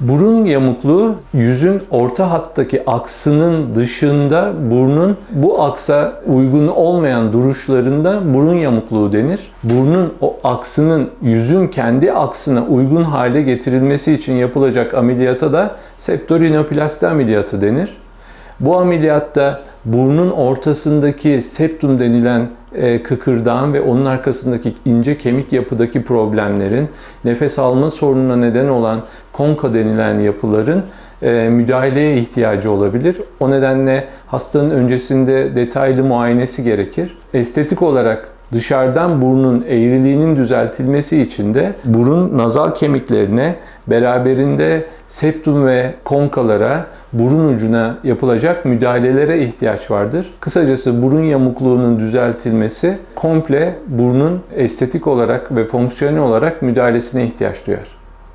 Burun yamukluğu yüzün orta hattaki aksının dışında burnun bu aksa uygun olmayan duruşlarında burun yamukluğu denir. Burnun o aksının yüzün kendi aksına uygun hale getirilmesi için yapılacak ameliyata da septorinoplasti ameliyatı denir. Bu ameliyatta burnun ortasındaki septum denilen e, kıkırdağın ve onun arkasındaki ince kemik yapıdaki problemlerin, nefes alma sorununa neden olan konka denilen yapıların e, müdahaleye ihtiyacı olabilir. O nedenle hastanın öncesinde detaylı muayenesi gerekir. Estetik olarak dışarıdan burnun eğriliğinin düzeltilmesi için de burun nazal kemiklerine beraberinde septum ve konkalara burun ucuna yapılacak müdahalelere ihtiyaç vardır. Kısacası burun yamukluğunun düzeltilmesi komple burnun estetik olarak ve fonksiyonel olarak müdahalesine ihtiyaç duyar.